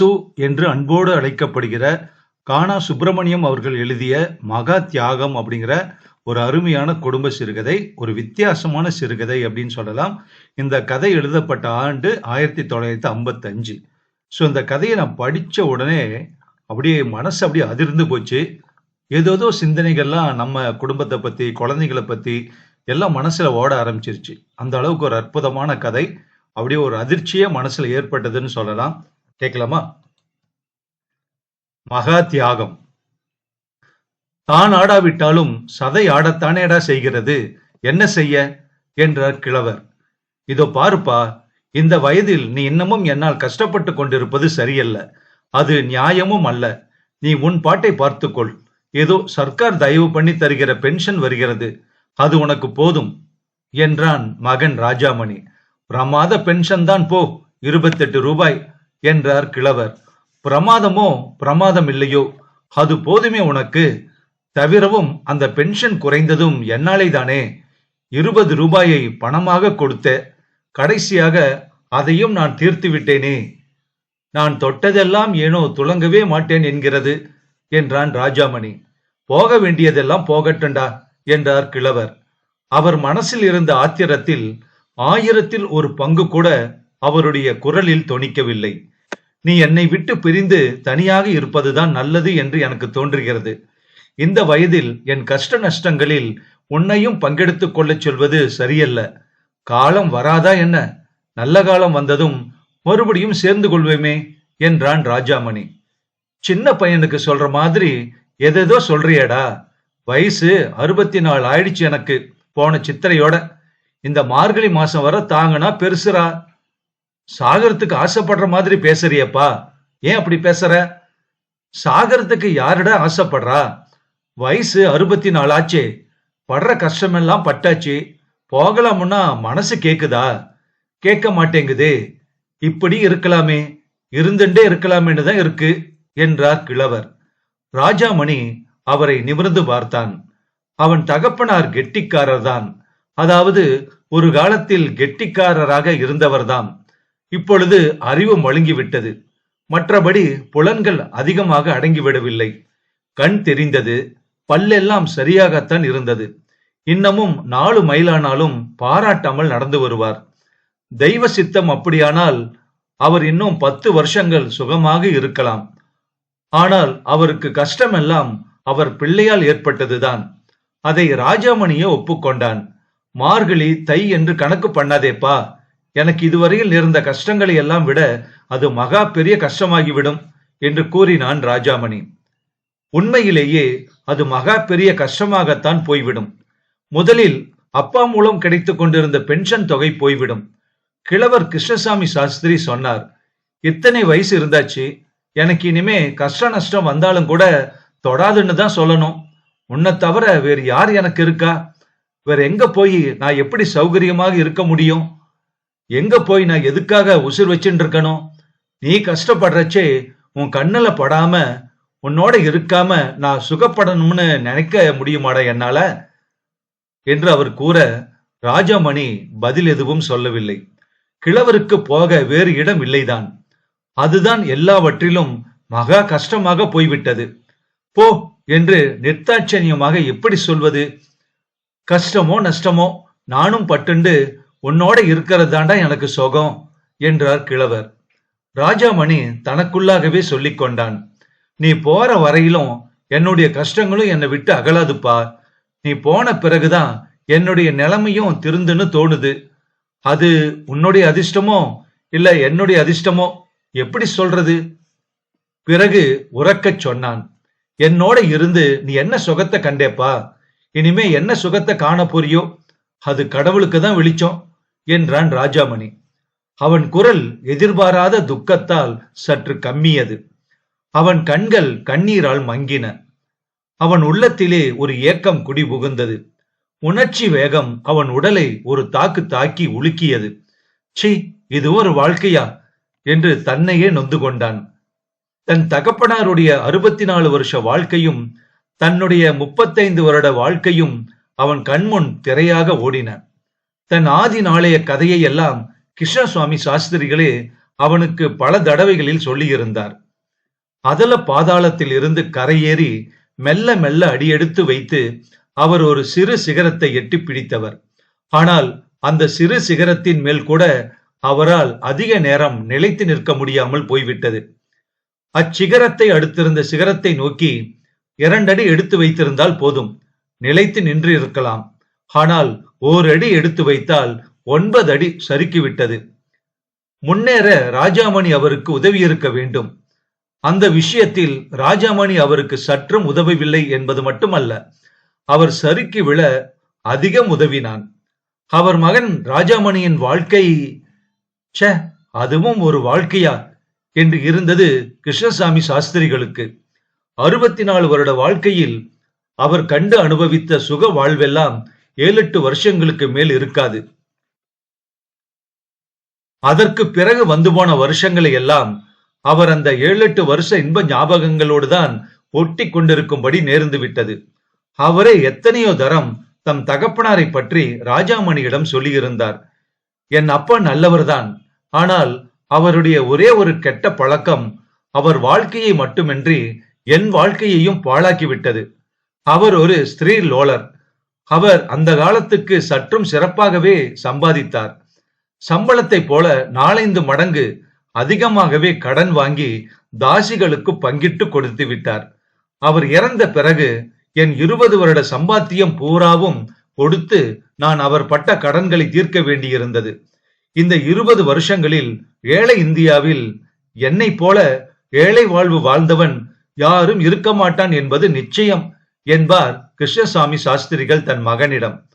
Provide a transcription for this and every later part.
கானாசு என்று அன்போடு அழைக்கப்படுகிற கானா சுப்பிரமணியம் அவர்கள் எழுதிய மகா தியாகம் அப்படிங்கிற ஒரு அருமையான குடும்ப சிறுகதை ஒரு வித்தியாசமான சிறுகதை அப்படின்னு சொல்லலாம். இந்த கதை எழுதப்பட்ட ஆண்டு ஆயிரத்தி தொள்ளாயிரத்தி ஐம்பத்தஞ்சு. ஸோ இந்த கதையை நான் படித்த உடனே அப்படியே மனசு அப்படியே அதிர்ந்து போச்சு. ஏதோதோ சிந்தனைகள்லாம் நம்ம குடும்பத்தை பற்றி குழந்தைங்களை பற்றி எல்லாம் மனசில் ஓட ஆரம்பிச்சிருச்சு. அந்த அளவுக்கு ஒரு அற்புதமான கதை. அப்படியே ஒரு அதிர்ச்சியே மனசில் ஏற்பட்டதுன்னு சொல்லலாம். கேட்கலாமா? மகா தியாகம். தான் ஆடாவிட்டாலும் சதை ஆடத்தானேடா செய்கிறது? என்ன செய்ய? என்றார் கிழவர். இதோ பாருப்பா இந்த வயதில் நீ இன்னமும் என்னால் கஷ்டப்பட்டு கொண்டிருப்பது சரியல்ல. அது நியாயமும் அல்ல. நீ உன் பாட்டை பார்த்துக்கொள். ஏதோ சர்க்கார் தயவு பண்ணி தருகிற பென்ஷன் வருகிறது. அது உனக்கு போதும் என்றான் மகன் ராஜாமணி. பிரமாத பென்ஷன் தான் போ இருபத்தெட்டு ரூபாய். என்றார் கிழவர். பிரமாதமோ பிரமாதம் இல்லையோ அது போதுமே உனக்கு. தவிரவும் அந்த பென்ஷன் குறைந்ததும் என்னாலே தானே இருபது ரூபாயை பணமாக கொடுத்த கடைசியாக அதையும் நான் தீர்த்து விட்டேனே. நான் தொட்டதெல்லாம் ஏனோ துளங்கவே மாட்டேன் என்கிறது என்றான் ராஜாமணி. போக வேண்டியதெல்லாம் போகட்டுண்டா என்றார் கிழவர். அவர் மனசில் இருந்த ஆத்திரத்தில் ஆயிரத்தில் ஒரு பங்கு கூட அவருடைய குரலில் தொனிக்கவில்லை. நீ என்னை விட்டு பிரிந்து தனியாக இருப்பதுதான் நல்லது என்று எனக்கு தோன்றுகிறது. இந்த வயதில் என் கஷ்ட நஷ்டங்களில் உன்னையும் பங்கெடுத்துக் கொள்ளச் சொல்வது சரியல்ல. காலம் வராதா என்ன? நல்ல காலம் வந்ததும் மறுபடியும் சேர்ந்து கொள்வேமே என்றான் ராஜாமணி. சின்ன பையனுக்கு சொல்ற மாதிரி எதேதோ சொல்றியடா. வயசு அறுபத்தி நாலு ஆயிடுச்சு எனக்கு போன சித்திரையோட. இந்த மார்கழி மாசம் வர தாங்கனா பெருசுரா சாகரத்துக்கு ஆசைப்படுற மாதிரி பேசுறியப்பா. ஏன் அப்படி பேசுற? சாகரத்துக்கு யாருடா ஆசைப்படுறா? வயசு அறுபத்தி நாலு ஆச்சு. படுற கஷ்டமெல்லாம் பட்டாச்சு. போகலாமுன்னா மனசு கேக்குதா? கேட்க மாட்டேங்குதே. இப்படி இருக்கலாமே. இருந்துட்டே இருக்கலாமேன்னு தான் இருக்கு என்றார் கிழவர். ராஜாமணி அவரை நிமிர்ந்து பார்த்தான். அவன் தகப்பனார் கெட்டிக்காரர் தான் அதாவது ஒரு காலத்தில் கெட்டிக்காரராக இருந்தவர்தான். இப்பொழுது அறிவு மழுங்கிவிட்டது. மற்றபடி புலன்கள் அதிகமாக அடங்கிவிடவில்லை. கண் தெரிந்தது பல்லெல்லாம் சரியாகத்தான் இருந்தது. இன்னமும் நாலு மைலானாலும் பாராட்டாமல் நடந்து வருவார். தெய்வ சித்தம் அப்படியானால் அவர் இன்னும் பத்து வருஷங்கள் சுகமாக இருக்கலாம். ஆனால் அவருக்கு கஷ்டமெல்லாம் அவர் பிள்ளையால் ஏற்பட்டதுதான். அதை ராஜாமணியே ஒப்புக்கொண்டான். மார்கழி தை என்று கணக்கு பண்ணாதேப்பா. எனக்கு இதுவரையில் நேர்ந்த கஷ்டங்களை எல்லாம் விட அது மகா பெரிய கஷ்டமாகிவிடும் என்று கூறினான் ராஜாமணி. உண்மையிலேயே அது மகா பெரிய கஷ்டமாகத்தான் போய்விடும். முதலில் அப்பா மூலம் கிடைத்துக் கொண்டிருந்த பென்ஷன் தொகை போய்விடும். கிழவர் கிருஷ்ணசாமி சாஸ்திரி சொன்னார் இத்தனை வயசு இருந்தாச்சு எனக்கு இனிமே கஷ்ட நஷ்டம் வந்தாலும் கூட தொடாதுன்னு தான் சொல்லணும். உன்னை தவிர வேறு யார் எனக்கு இருக்கா? வேற எங்க போய் நான் எப்படி சௌகரியமாக இருக்க முடியும்? எங்க போய் நான் எதுக்காக உசிர் வச்சுட்டு இருக்கணும்? நீ கஷ்டப்படுறச்சே உன் கண்ணில் படாம உன்னோட இருக்காம நான் சுகப்படணும்னு நினைக்க முடியுமாடா என்னால? என்று அவர் கூற ராஜாமணி பதில் எதுவும் சொல்லவில்லை. கிழவருக்கு போக வேறு இடம் இல்லைதான். அதுதான் எல்லாவற்றிலும் மகா கஷ்டமாக போய்விட்டது. போ என்று நிர்த்தாட்சணியமாக எப்படி சொல்வது? கஷ்டமோ நஷ்டமோ நானும் பட்டுண்டு உன்னோட இருக்கிறது தாண்டா எனக்கு சுகம் என்றார் கிழவர். ராஜாமணி தனக்குள்ளாகவே சொல்லிக் கொண்டான். நீ போற வரையிலும் என்னுடைய கஷ்டங்களும் என்னை விட்டு அகலாதுப்பா. நீ போன பிறகுதான் என்னுடைய நிலைமையும் திருந்துன்னு தோணுது. அது உன்னுடைய அதிர்ஷ்டமோ இல்ல என்னுடைய அதிர்ஷ்டமோ எப்படி சொல்றது? பிறகு உறக்கச் சொன்னான். என்னோட இருந்து நீ என்ன சுகத்தை கண்டேப்பா? இனிமே என்ன சுகத்தை காண போறியோ? அது கடவுளுக்கு தான் வெளிச்சம். என்றான் ராஜாமணி. அவன் குரல் எதிர்பாராத துக்கத்தால் சற்று கம்மியது. அவன் கண்கள் கண்ணீரால் மங்கின. அவன் உள்ளத்திலே ஒரு ஏக்கம் குடி புகுந்தது. உணர்ச்சி வேகம் அவன் உடலை ஒரு தாக்கு தாக்கி உலுக்கியது. சி இது ஒரு வாழ்க்கையா? என்று தன்னையே நொந்து கொண்டான். தன் தகப்பனாருடைய அறுபத்தி நாலு வருஷ வாழ்க்கையும் தன்னுடைய முப்பத்தைந்து வருட வாழ்க்கையும் அவன் கண்முன் திரையாக ஓடின. தன் ஆதி நாளைய கதையை எல்லாம் கிருஷ்ணசுவாமி சாஸ்திரிகளே அவனுக்கு பல தடவைகளில் சொல்லியிருந்தார். அதல பாதாளத்தில் இருந்து கரையேறி மெல்ல மெல்ல அடியெடுத்து வைத்து அவர் ஒரு சிறு சிகரத்தை எட்டி பிடித்தவர். ஆனால் அந்த சிறு சிகரத்தின் மேல் கூட அவரால் அதிக நேரம் நிலைத்து நிற்க முடியாமல் போய்விட்டது. அச்சிகரத்தை அடுத்திருந்த சிகரத்தை நோக்கி இரண்டடி எடுத்து வைத்திருந்தால் போதும் நிலைத்து நின்று இருக்கலாம். ஆனால் ஓரடி எடுத்து வைத்தால் ஒன்பது அடி சறுக்கிவிட்டது. முன்னேற ராஜாமணி அவருக்கு உதவி இருக்க வேண்டும். அந்த விஷயத்தில் ராஜாமணி அவருக்கு சற்றும் உதவவில்லை என்பது மட்டுமல்ல அவர் சறுக்கி விழ அதிகம் உதவினான். அவர் மகன் ராஜாமணியின் வாழ்க்கை ச்சே அதுவும் ஒரு வாழ்க்கையா என்று இருந்தது கிருஷ்ணசாமி சாஸ்திரிகளுக்கு. அறுபத்தி நாலு வருட வாழ்க்கையில் அவர் கண்டு அனுபவித்த சுக வாழ்வெல்லாம் ஏழு எட்டு வருஷங்களுக்கு மேல் இருக்காது. அதற்கு பிறகு வந்து போன வருஷங்களை எல்லாம் அவர் அந்த ஏழு எட்டு வருஷ இன்ப ஞாபகங்களோடு தான் ஒட்டி கொண்டிருக்கும்படி நேர்ந்து விட்டது. அவரே எத்தனையோ தரம் தம் தகப்பனாரை பற்றி ராஜாமணியிடம் சொல்லியிருந்தார். என் அப்பா நல்லவர்தான். ஆனால் அவருடைய ஒரே ஒரு கெட்ட பழக்கம் அவர் வாழ்க்கையை மட்டுமின்றி என் வாழ்க்கையையும் பாழாக்கிவிட்டது. அவர் ஒரு ஸ்திரீ லோலர். அவர் அந்த காலத்துக்கு சற்றும் சிறப்பாகவே சம்பாதித்தார். சம்பளத்தை போல நாலைந்து மடங்கு அதிகமாகவே கடன் வாங்கி தாசிகளுக்கு பங்கிட்டு கொடுத்து விட்டார். அவர் இறந்த பிறகு என் இருபது வருட சம்பாத்தியம் பூராவும் கொடுத்து நான் அவர் பட்ட கடன்களை தீர்க்க வேண்டியிருந்தது. இந்த இருபது வருஷங்களில் ஏழை இந்தியாவில் என்னைப் போல ஏழை வாழ்வு வாழ்ந்தவன் யாரும் இருக்க மாட்டான் என்பது நிச்சயம். என்பார் கிருஷ்ணசாமி சாஸ்திரிகள் தன் மகனிடம்.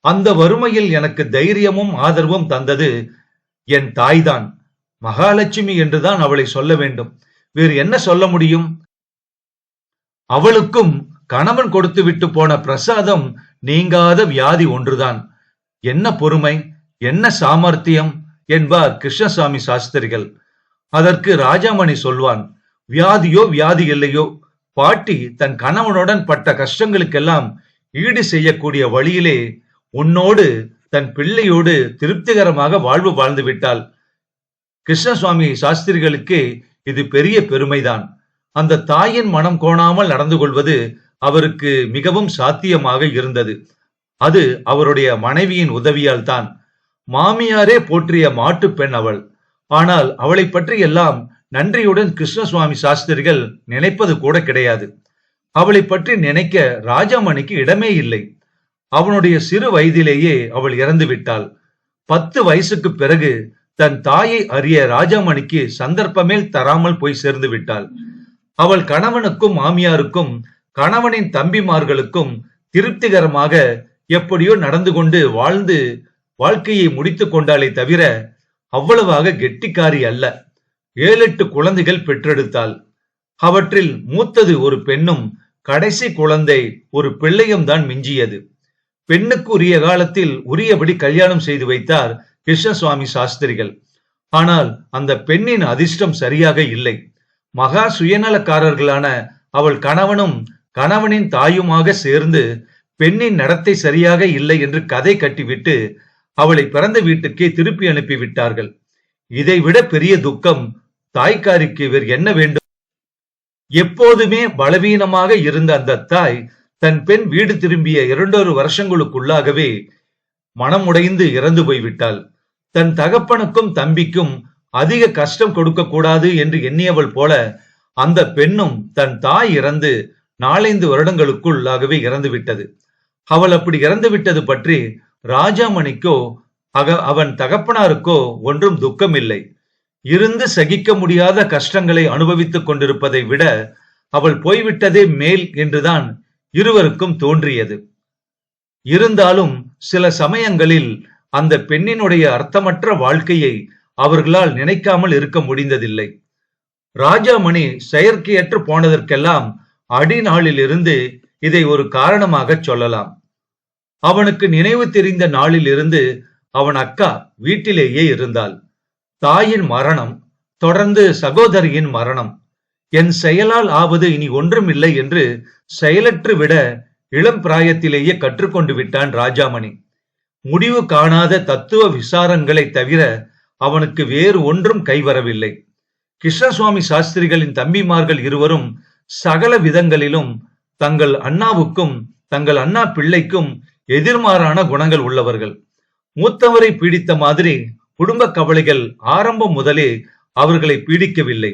அந்த வறுமையில் எனக்கு தைரியமும் ஆதரவும் தந்தது என் தாய்தான். மகாலட்சுமி என்றுதான் அவளை சொல்ல வேண்டும். வேறு என்ன சொல்ல முடியும்? அவளுக்கும் கணவன் கொடுத்து விட்டு போன பிரசாதம் நீங்காத வியாதி ஒன்றுதான். என்ன பொறுமை? என்ன சாமர்த்தியம்? என்பார் கிருஷ்ணசாமி சாஸ்திரிகள். அதற்கு ராஜாமணி சொல்வான் வியாதியோ வியாதி இல்லையோ பாட்டி தன் கணவனுடன் பட்ட கஷ்டங்களுக்கெல்லாம் ஈடு செய்யக்கூடிய வழியிலே உன்னோடு தன் பிள்ளையோடு திருப்திகரமாக வாழ்வு வாழ்ந்து விட்டாள். கிருஷ்ணசுவாமி சாஸ்திரிகளுக்கு இது பெரிய பெருமைதான். அந்த தாயின் மனம் கோணாமல் நடந்து கொள்வது அவருக்கு மிகவும் சாத்தியமாக இருந்தது. அது அவருடைய மனைவியின் உதவியால் தான் மாமியாரே போற்றிய மாட்டு பெண் அவள். ஆனால் அவளை பற்றி எல்லாம் நன்றியுடன் கிருஷ்ணசுவாமி சாஸ்திரிகள் நினைப்பது கூட கிடையாது. அவளை பற்றி நினைக்க ராஜாமணிக்கு இடமே இல்லை. அவனுடைய சிறு வயதிலேயே அவள் இறந்து விட்டாள். பத்து வயசுக்கு பிறகு தன் தாயை அறிய ராஜாமணிக்கு சந்தர்ப்பமே தராமல் போய் சேர்ந்து விட்டாள். அவள் கணவனுக்கும் மாமியாருக்கும் கணவனின் தம்பிமார்களுக்கும் திருப்திகரமாக எப்படியோ நடந்து கொண்டு வாழ்ந்து வாழ்க்கையை முடித்துக் கொண்டாலே தவிர அவ்வளவாக கெட்டிக்காரி அல்ல. ஏழு எட்டு குழந்தைகள் பெற்றெடுத்தாள். அவற்றில் மூத்தது ஒரு பெண்ணும் கடைசி குழந்தை ஒரு பிள்ளையும் தான் மிஞ்சியது. பெண்ணுக்கு உரிய காலத்தில் உரியபடி கல்யாணம் செய்து வைத்தார் கிருஷ்ணசுவாமி சாஸ்திரிகள். ஆனால் அந்த பெண்ணின் அதிர்ஷ்டம் சரியாக இல்லை. மகா சுயநலக்காரர்களான அவள் கணவனும் கணவனின் தாயுமாக சேர்ந்து பெண்ணின் நடத்தை சரியாக இல்லை என்று கதை கட்டிவிட்டு அவளை பிறந்த வீட்டுக்கே திருப்பி அனுப்பி விட்டார்கள் இதைவிட பெரிய துக்கம் தாய்க்காரிக்கு இவர் என்ன வேண்டும்? எப்போதுமே பலவீனமாக இருந்த அந்த தாய் தன் பெண் வீடு திரும்பிய இரண்டொரு வருஷங்களுக்குள்ளாகவே மனம் உடைந்து இறந்து போய்விட்டாள். தன் தகப்பனுக்கும் தம்பிக்கும் அதிக கஷ்டம் கொடுக்க கூடாது என்று எண்ணியவள் போல அந்த பெண்ணும் தன் தாய் இறந்து நாலைந்து வருடங்களுக்குள்ளாகவே இறந்து விட்டது அவள் அப்படி இறந்து விட்டது பற்றி ராஜாமணிக்கோ அக அவன் தகப்பனாருக்கோ ஒன்றும் துக்கம் இல்லை இருந்து சகிக்க முடியாத கஷ்டங்களை அனுபவித்துக் கொண்டிருப்பதை விட அவள் போய்விட்டதே மேல் என்றுதான் இருவருக்கும் தோன்றியது. இருந்தாலும் சில சமயங்களில் அந்த பெண்ணினுடைய அர்த்தமற்ற வாழ்க்கையை அவர்களால் நினைக்காமல் இருக்க முடிந்ததில்லை. ராஜாமணி செயற்கையற்று போனதற்கெல்லாம் அடிநாளிலிருந்து இதை ஒரு காரணமாக சொல்லலாம். அவனுக்கு நினைவு தெரிந்த நாளில் இருந்து அவன் அக்கா வீட்டிலேயே இருந்தாள். தாயின் மரணம் தொடர்ந்து சகோதரியின் மரணம். என் செயலால் ஆவது இனி ஒன்றுமில்லை என்று செயலற்று விட இளம் பிராயத்திலேயே கற்றுக்கொண்டு விட்டான் ராஜாமணி. முடிவு காணாத தத்துவ விசாரங்களை தவிர அவனுக்கு வேறு ஒன்றும் கைவரவில்லை. கிருஷ்ணசுவாமி சாஸ்திரிகளின் தம்பிமார்கள் இருவரும் சகல விதங்களிலும் தங்கள் அண்ணாவுக்கும் தங்கள் அண்ணா பிள்ளைக்கும் எதிர்மாறான குணங்கள் உள்ளவர்கள். மூத்தவரை பீடித்த மாதிரி குடும்ப கவலைகள் ஆரம்பம் முதலே அவர்களை பீடிக்கவில்லை.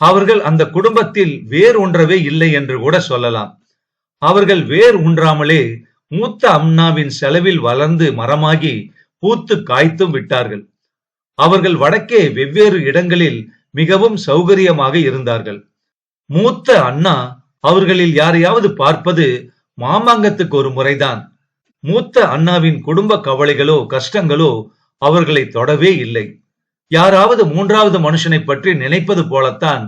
அவர்கள் அந்த குடும்பத்தில் வேர் ஒன்றவே இல்லை என்று கூட சொல்லலாம். அவர்கள் வேர் உன்றாமலே மூத்த அம்னாவின் செலவில் வளர்ந்து மரமாகி பூத்து காய்த்தும் விட்டார்கள். அவர்கள் வடக்கே வெவ்வேறு இடங்களில் மிகவும் சௌகரியமாக இருந்தார்கள். மூத்த அண்ணா அவர்களில் யாரையாவது பார்ப்பது மாமாங்கத்துக்கு ஒரு முறைதான். மூத்த அண்ணாவின் குடும்ப கவலைகளோ கஷ்டங்களோ அவர்களை தொடவே இல்லை. யாராவது மூன்றாவது மனுஷனை பற்றி நினைப்பது போலத்தான்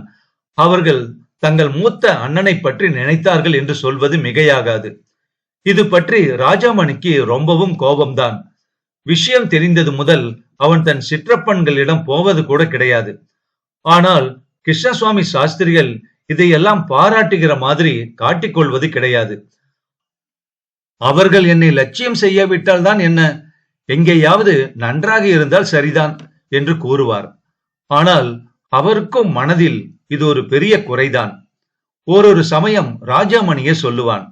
அவர்கள் தங்கள் மூத்த அண்ணனை பற்றி நினைத்தார்கள் என்று சொல்வது மிகையாகாது. இது பற்றி ராஜாமணிக்கு ரொம்பவும் கோபம்தான். விஷயம் தெரிந்தது முதல் அவன் தன் சிற்றப்பன்களிடம் போவது கூட கிடையாது. ஆனால் கிருஷ்ணசுவாமி சாஸ்திரிகள் இதையெல்லாம் பாராட்டுகிற மாதிரி காட்டிக்கொள்வது கிடையாது. அவர்கள் என்னை லட்சியம் செய்யாவிட்டால் தான் என்ன? எங்கேயாவது நன்றாக இருந்தால் சரிதான் என்று கூறுவார். ஆனால் அவருக்கும் மனதில் இது ஒரு பெரிய குறைதான். ஓரொரு சமயம் ராஜாமணியே சொல்லுவான்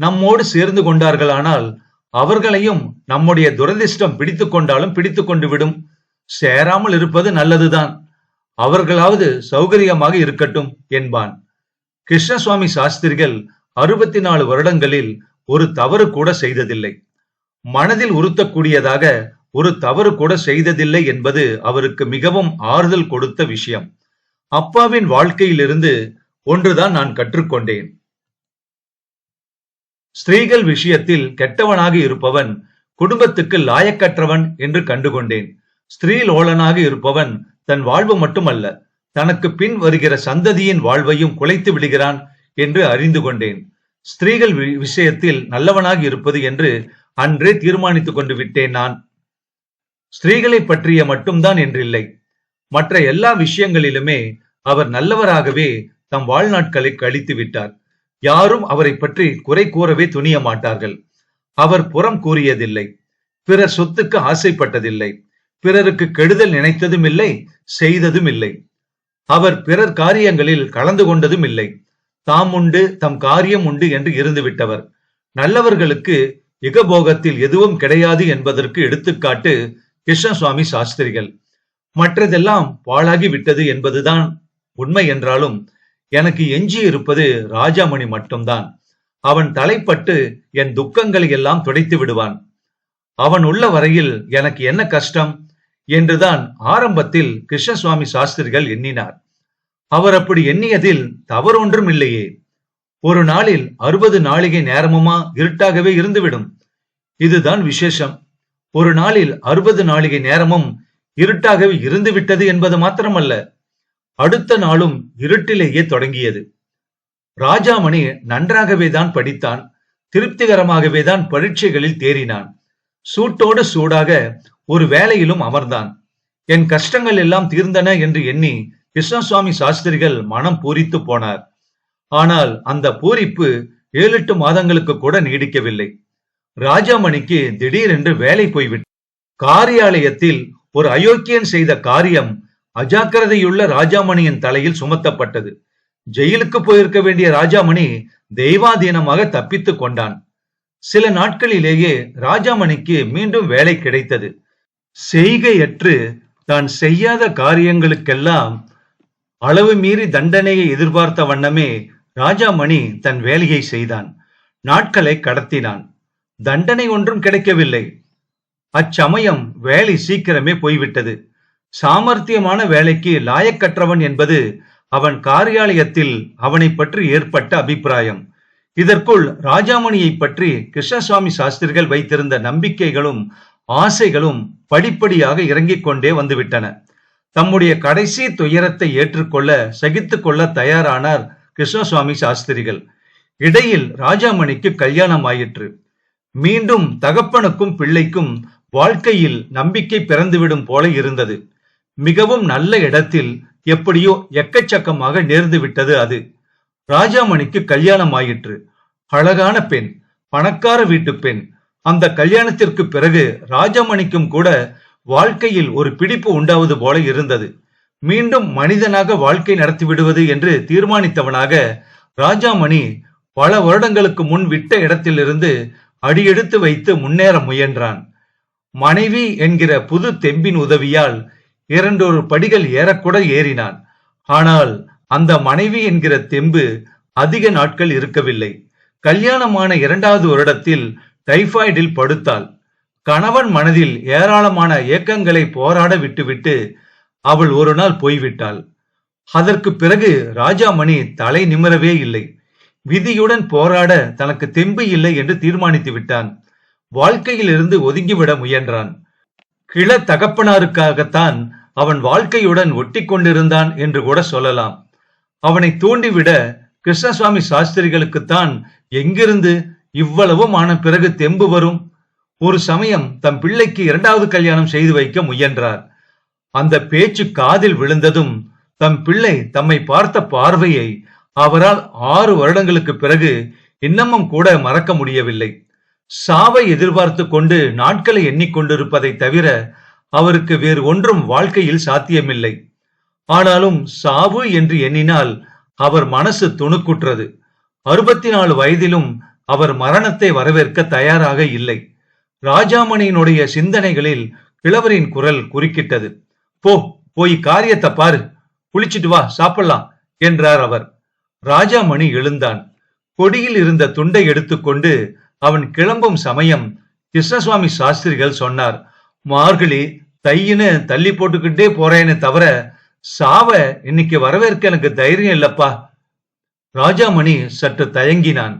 நம்மோடு சேர்ந்து கொண்டார்களானால் அவர்களையும் நம்முடைய துரதிர்ஷ்டம் பிடித்து கொண்டாலும் பிடித்து கொண்டு விடும். சேராமல் இருப்பது நல்லதுதான். அவர்களாவது சௌகரியமாக இருக்கட்டும் என்பான். கிருஷ்ணசுவாமி சாஸ்திரிகள் அறுபத்தி நாலு வருடங்களில் ஒரு தவறு கூட செய்ததில்லை. மனதில் உறுத்தக்கூடியதாக ஒரு தவறு கூட செய்ததில்லை என்பது அவருக்கு மிகவும் ஆறுதல் கொடுத்த விஷயம். அப்பாவின் வாழ்க்கையிலிருந்து ஒன்றுதான் நான் கற்றுக்கொண்டேன். ஸ்திரீகள் விஷயத்தில் கெட்டவனாக இருப்பவன் குடும்பத்துக்கு லாயக்கற்றவன் என்று கண்டுகொண்டேன். ஸ்திரீ லோலனாக இருப்பவன் தன் வாழ்வு மட்டுமல்ல தனக்கு பின் வருகிற சந்ததியின் வாழ்வையும் குலைத்து விடுகிறான் என்று அறிந்து கொண்டேன். ஸ்திரீகள் விஷயத்தில் நல்லவனாக இருப்பது என்று அன்றே தீர்மானித்துக் கொண்டு விட்டேன் நான். ஸ்திரீகளை பற்றிய மட்டும்தான் என்றில்லை. மற்ற எல்லா விஷயங்களிலுமே அவர் நல்லவராகவே தம் வாழ்நாட்களை கழித்து விட்டார். யாரும் அவரை பற்றி குறை கூறவே துணிய மாட்டார்கள். அவர் புறம் கூறியதில்லை. பிறர் சொத்துக்கு ஆசைப்பட்டதில்லை. பிறருக்கு கெடுதல் நினைத்ததும் இல்லை செய்ததும் இல்லை அவர் பிறர் காரியங்களில் கலந்து கொண்டதும் இல்லை தாம் உண்டு தம் காரியம் உண்டு என்று இருந்து விட்டவர் நல்லவர்களுக்கு யுகபோகத்தில் எதுவும் கிடையாது என்பதற்கு எடுத்துக்காட்டு கிருஷ்ணசுவாமி சாஸ்திரிகள். மற்றதெல்லாம் பாழாகி விட்டது என்பதுதான் உண்மை என்றாலும் எனக்கு எஞ்சி இருப்பது ராஜாமணி மட்டும்தான். அவன் தலைப்பட்டு என் துக்கங்களை எல்லாம் துடைத்து விடுவான். அவன் உள்ள வரையில் எனக்கு என்ன கஷ்டம்? என்றுதான் ஆரம்பத்தில் கிருஷ்ணசுவாமி சாஸ்திரிகள் எண்ணினார். அவர் அப்படி எண்ணியதில் தவறொன்றும் இல்லையே. ஒரு நாளில் அறுபது நாளிகை நேரமுமா இருட்டாகவே இருந்துவிடும். இதுதான் விசேஷம். ஒரு நாளில் அறுபது நாளிகை நேரமும் இருட்டாகவே இருந்து விட்டது என்பது மாத்திரமல்ல. அடுத்த நாளும் இருட்டிலேயே தொடங்கியது. ராஜாமணி நன்றாகவே தான் படித்தான். திருப்திகரமாகவே தான் பரீட்சைகளில் தேறினான். சூட்டோடு சூடாக ஒரு வேலையிலும் அமர்ந்தான். என் கஷ்டங்கள் எல்லாம் தீர்ந்தன என்று எண்ணி கிருஷ்ணசுவாமி சாஸ்திரிகள் மனம் பூரித்து போனார். ஆனால் அந்த பூரிப்பு ஏழு எட்டு மாதங்களுக்கு கூட நீடிக்கவில்லை. ராஜாமணிக்கு திடீரென்று வேலை போய்விட்டு காரியாலயத்தில் ஒரு அயோக்கியன் செய்த காரியம் அஜாக்கிரதையுள்ள ராஜாமணியின் தலையில் சுமத்தப்பட்டது. ஜெயிலுக்கு போயிருக்க வேண்டிய ராஜாமணி தெய்வாதீனமாக தப்பித்துக் கொண்டான். சில நாட்களிலேயே ராஜாமணிக்கு மீண்டும் வேலை கிடைத்தது. செய்கையற்று தான் செய்யாத காரியங்களுக்கெல்லாம் அளவு மீறி தண்டனையை எதிர்பார்த்த வண்ணமே ராஜாமணி தன் வேலையை செய்தான். நாட்களை கடத்தினான். தண்டனை ஒன்றும் கிடைக்கவில்லை. அச்சமயம் வேலை சீக்கிரமே போய்விட்டது. சாமர்த்தியமான வேலைக்கு லாயக்கற்றவன் என்பது அவன் காரியாலயத்தில் அவனை பற்றி ஏற்பட்ட அபிப்பிராயம். இதற்குள் ராஜாமணியை பற்றி கிருஷ்ணசுவாமி சாஸ்திரிகள் வைத்திருந்த நம்பிக்கைகளும் ஆசைகளும் படிப்படியாக இறங்கிக் கொண்டே வந்துவிட்டன. தம்முடைய கடைசி துயரத்தை ஏற்றுக்கொள்ள சகித்து கொள்ள தயாரானார் கிருஷ்ணசுவாமி சாஸ்திரிகள். இடையில் ராஜாமணிக்கு கல்யாணம் ஆயிற்று. மீண்டும் தகப்பனுக்கும் பிள்ளைக்கும் வாழ்க்கையில் நம்பிக்கை பிறந்துவிடும் போல இருந்தது. மிகவும் நல்ல இடத்தில் எப்படியோ எக்கச்சக்கமாக நேர்ந்து விட்டது அது. ராஜாமணிக்கு கல்யாணம் ஆயிற்று. அழகான பெண் பணக்கார வீட்டு பெண். அந்த கல்யாணத்திற்கு பிறகு ராஜாமணிக்கும் கூட வாழ்க்கையில் ஒரு பிடிப்பு உண்டாவது போல இருந்தது. மீண்டும் மனிதனாக வாழ்க்கை நடத்தி விடுவது என்று தீர்மானித்தவனாக ராஜாமணி பல வருடங்களுக்கு முன் விட்ட இடத்திலிருந்து அடியெடுத்து வைத்து முன்னேற முயன்றான். மனைவி என்கிற புது தெம்பின் உதவியால் இரண்டொரு படிகள் ஏறக்கூட ஏறினான். ஆனால் அந்த மனைவி என்கிற தெம்பு அதிக நாட்கள் இருக்கவில்லை. கல்யாணமான இரண்டாவது வருடத்தில் டைபாய்டில் படுத்தாள். கணவன் மனதில் ஏராளமான ஏக்கங்களை போராட விட்டுவிட்டு அவள் ஒரு நாள் போய்விட்டாள். அதற்கு பிறகு ராஜாமணி தலை நிமிரவே இல்லை. விதியுடன் போராட தனக்கு தெம்பு இல்லை என்று தீர்மானித்து விட்டான். வாழ்க்கையிலிருந்து ஒதுங்கிவிட முயன்றான். கிள தகப்பனாருக்காகத்தான் அவன் வாழ்க்கையுடன் ஒட்டி கொண்டிருந்தான் என்று கூட சொல்லலாம். அவனை தூண்டிவிட கிருஷ்ணசுவாமி சாஸ்திரிகளுக்குத்தான் எங்கிருந்து இவ்வளவும் ஆன பிறகு தெம்பு வரும்? ஒரு சமயம் தம் பிள்ளைக்கு இரண்டாவது கல்யாணம் செய்து வைக்க முயன்றார். அந்த பேச்சு காதில் விழுந்ததும் தம் பிள்ளை தம்மை பார்த்த பார்வையை அவரால் ஆறு வருடங்களுக்கு பிறகு இன்னமும் கூட மறக்க முடியவில்லை. சாவை எதிர்பார்த்து கொண்டு நாட்களை எண்ணிக்கொண்டிருப்பதை தவிர அவருக்கு வேறு ஒன்றும் வாழ்க்கையில் சாத்தியமில்லை. ஆனாலும் சாவு என்று எண்ணினால் அவர் மனசு துணுக்குற்றது. அறுபத்தி நாலு வயதிலும் அவர் மரணத்தை வரவேற்க தயாராக இல்லை. ராஜாமணியினுடைய சிந்தனைகளில் கிழவரின் குரல் குறுக்கிட்டது. போ போய் காரியத்தை பாரு. குளிச்சிட்டு வா சாப்பிடலாம் என்றார் அவர். ராஜாமணி எழுந்தான். கொடியில் இருந்த துண்டை எடுத்துக்கொண்டு அவன் கிளம்பும் சமயம் கிருஷ்ணசுவாமி சாஸ்திரிகள் சொன்னார் மார்கழி தையின்னு தள்ளி போட்டுக்கிட்டே போறேன்னு தவிர சாவ இன்னைக்கு வரவேற்க எனக்கு தைரியம் இல்லப்பா. ராஜாமணி சற்று தயங்கினான்.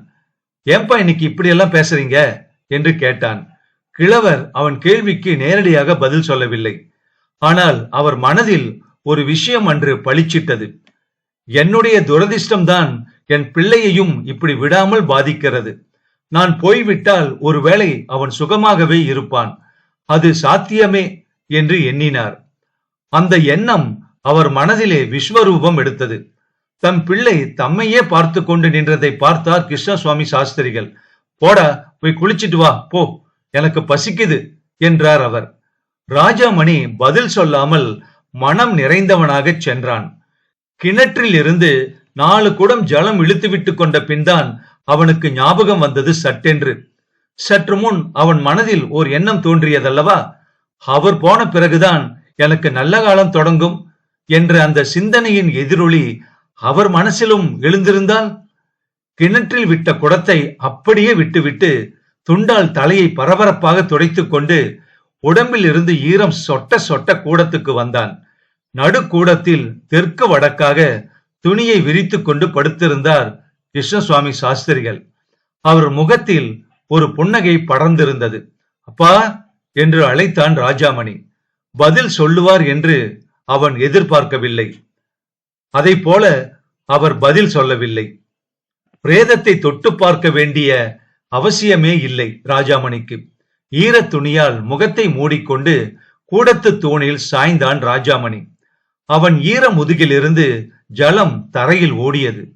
ஏன்பா இன்னைக்கு இப்படியெல்லாம் பேசுறீங்க? என்று கேட்டான். கிழவர் அவன் கேள்விக்கு நேரடியாக பதில் சொல்லவில்லை. ஆனால் அவர் மனதில் ஒரு விஷயம் அன்று பளிச்சிட்டது. என்னுடைய துரதிர்ஷ்டம்தான் என் பிள்ளையையும் இப்படி விடாமல் பாதிக்கிறது. நான் போய்விட்டால் ஒருவேளை அவன் சுகமாகவே இருப்பான். அது சாத்தியமே என்று எண்ணினார். அந்த எண்ணம் அவர் மனதிலே விஸ்வரூபம் எடுத்தது. தம் பிள்ளை தம்மையே பார்த்து கொண்டு நின்றதை பார்த்தார் கிருஷ்ணசுவாமி சாஸ்திரிகள். போடா போய் குளிச்சிட்டு வா போ. எனக்கு பசிக்குது என்றார் அவர். ராஜாமணி பதில் சொல்லாமல் மனம் நிறைந்தவனாக சென்றான். கிணற்றில் இருந்து நாலு குடம் ஜலம் இழுத்துவிட்டு கொண்ட பின்தான் அவனுக்கு ஞாபகம் வந்தது சட்டென்று. சற்று முன் அவன் மனதில் ஓர் எண்ணம் தோன்றியதல்லவா? அவர் போன பிறகுதான் எனக்கு நல்ல காலம் தொடங்கும் என்ற அந்த சிந்தனையின் எதிரொலி அவர் மனசிலும் எழுந்திருந்தால்? கிணற்றில் விட்ட குடத்தை அப்படியே விட்டுவிட்டு துண்டால் தலையை பரபரப்பாக துடைத்துக் கொண்டு உடம்பில் இருந்து ஈரம் சொட்ட சொட்ட கூடத்துக்கு வந்தான். நடுக்கூடத்தில் தெற்கு வடக்காக துணியை விரித்து கொண்டு படுத்திருந்தார் கிருஷ்ணசுவாமி சாஸ்திரிகள். அவர் முகத்தில் ஒரு புன்னகை படர்ந்திருந்தது. அப்பா என்று அழைத்தான் ராஜாமணி. பதில் சொல்லுவார் என்று அவன் எதிர்பார்க்கவில்லை. அதை போல அவர் பதில் சொல்லவில்லை. பிரேதத்தை தொட்டு பார்க்க வேண்டிய அவசியமே இல்லை ராஜாமணிக்கு. ஈரத் துணியால் முகத்தை மூடிக்கொண்டு கூடத்து தூணில் சாய்ந்தான் ராஜாமணி. அவன் ஈர முதுகிலிருந்து ஜலம் தரையில் ஓடியது.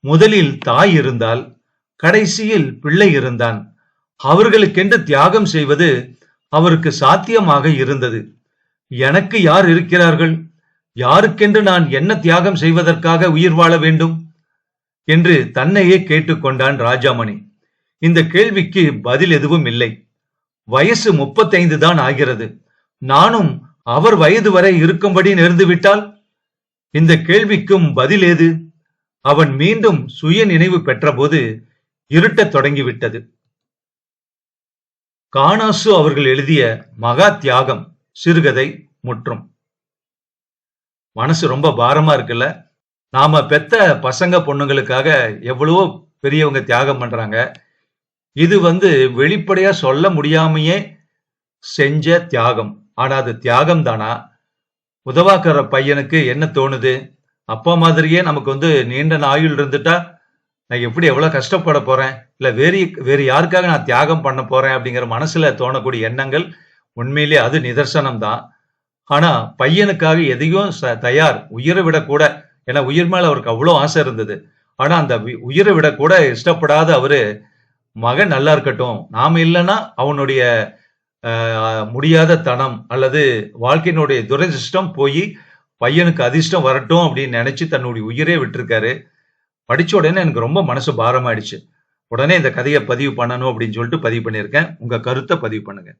முதலில் தாய் இருந்தால் கடைசியில் பிள்ளை இருந்தான். அவர்களுக்கென்று தியாகம் செய்வது அவருக்கு சாத்தியமாக இருந்தது. எனக்கு யார் இருக்கிறார்கள்? யாருக்கென்று நான் என்ன தியாகம் செய்வதற்காக உயிர் வாழ வேண்டும்? என்று தன்னையே கேட்டுக்கொண்டான் ராஜாமணி. இந்த கேள்விக்கு பதில் எதுவும் இல்லை. வயசு முப்பத்தைந்து தான் ஆகிறது. நானும் அவர் வயது வரை இருக்கும்படி நேர்ந்து விட்டால் இந்த கேள்விக்கும் பதில் ஏது? அவன் மீண்டும் சுய நினைவு பெற்றபோது இருட்டத் தொடங்கிவிட்டது. காணாசு அவர்கள் எழுதிய மகா தியாகம் சிறுகதை முற்றும். மனசு ரொம்ப பாரமா இருக்குல்ல? நாம பெத்த பசங்க பொண்ணுங்களுக்காக எவ்வளவோ பெரியவங்க தியாகம் பண்றாங்க. இது வந்து வெளிப்படையா சொல்ல முடியாமையே செஞ்ச தியாகம். ஆனா அது தியாகம் தானா உதவாக்கிற பையனுக்கு என்ன தோணுது? அப்பா மாதிரியே நமக்கு வந்து நீண்ட நாயுள் இருந்துட்டா நான் எப்படி எவ்வளவு கஷ்டப்பட போறேன்? இல்ல வேறு வேறு யாருக்காக நான் தியாகம் பண்ண போறேன் அப்படிங்கிற மனசுல தோணக்கூடிய எண்ணங்கள் உண்மையிலேயே அது நிதர்சனம் தான் ஆனா பையனுக்காக எதையும் ச- தயார் உயிரை விடக்கூட ஏன்னா உயிர் மேல அவருக்கு அவ்வளோ ஆசை இருந்தது. ஆனா அந்த உயிரை விடக்கூட இஷ்டப்படாத அவரு மகன் நல்லா இருக்கட்டும். நாம் இல்லைன்னா அவனுடைய முடியாத தனம் அல்லது வாழ்க்கையினுடைய துரதிர்ஷ்டம் போய் பையனுக்கு அதிர்ஷ்டம் வரட்டும் அப்படின்னு நினைச்சு தன்னுடைய உயிரே விட்டுருக்காரு. படிச்ச உடனே எனக்கு ரொம்ப மனசு பாரமாயிடுச்சு. உடனே இந்த கதையை பதிவு பண்ணணும் அப்படின்னு சொல்லிட்டு பதிவு பண்ணியிருக்கேன். உங்க கருத்தை பதிவு பண்ணுங்க.